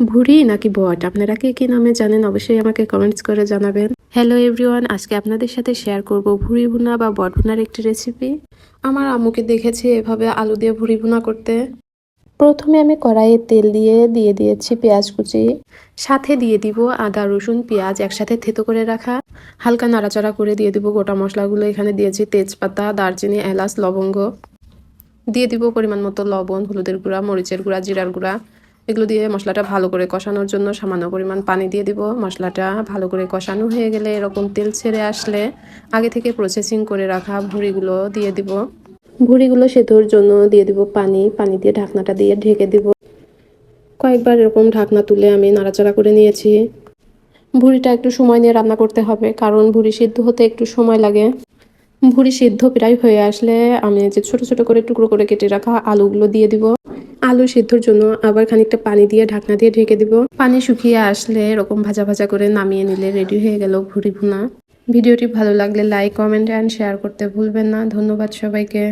ভুড়ি নাকি বট? আপনারা কে কি নামে জানেন? অবশ্যই আমাকে কমেন্টস করে জানাবেন। হ্যালো এভরিওয়ান আজকে আপনাদের সাথে শেয়ার করব ভুড়ি ভুনা বা বট ভুনার একটি রেসিপি আমার আম্মুকে দেখেছি এভাবে আলু দিয়ে ভুড়ি ভুনা করতে। প্রথমে আমি কড়াইয়ে তেল দিয়ে দিয়ে দিয়েছি পেঁয়াজ কুচি। সাথে দিয়ে দিব আদা, রসুন, পেঁয়াজ একসাথে থেতো করে রাখা। হালকা নাড়াচাড়া করে দিয়ে দিব গোটা মশলাগুলো। এখানে দিয়েছি তেজপাতা, দারচিনি, এলাচ, লবঙ্গ। দিয়ে দিব পরিমাণ মতো লবণ, হলুদের গুঁড়া, মরিচের গুঁড়া, জিরার গুঁড়া। এগুলো দিয়ে মশলাটা ভালো করে কষানোর জন্য সামান্য পরিমাণ পানি দিয়ে দিব। মশলাটা ভালো করে কষানো হয়ে গেলে এরকম তেল ছেড়ে আসলে আগে থেকে প্রসেসিং করে রাখা ভুড়িগুলো দিয়ে দিব। ভুড়িগুলো সেদ্ধর জন্য দিয়ে দিব পানি। পানি দিয়ে ঢাকনাটা দিয়ে ঢেকে দিব। কয়েকবার এরকম ঢাকনা তুলে আমি নাড়াচাড়া করে নিয়েছি। ভুড়িটা একটু সময় নিয়ে রান্না করতে হবে, কারণ ভুড়ি সিদ্ধ হতে একটু সময় লাগে। ভুড়ি সিদ্ধ প্রায় হয়ে আসলে আমি যে ছোট ছোট করে টুকরো করে কেটে রাখা আলুগুলো দিয়ে দিব। আলু সিদ্ধর জন্য আবার খানিকটা পানি দিয়ে ঢাকনা দিয়ে ঢেকে দিব। পানি শুকিয়ে আসলে এরকম ভাজা ভাজা করে নামিয়ে নিলে রেডি হয়ে গেল ভুড়ি ভুনা। ভিডিওটি ভালো লাগলে লাইক কমেন্ট অ্যান্ড শেয়ার করতে ভুলবেন না। ধন্যবাদ সবাইকে।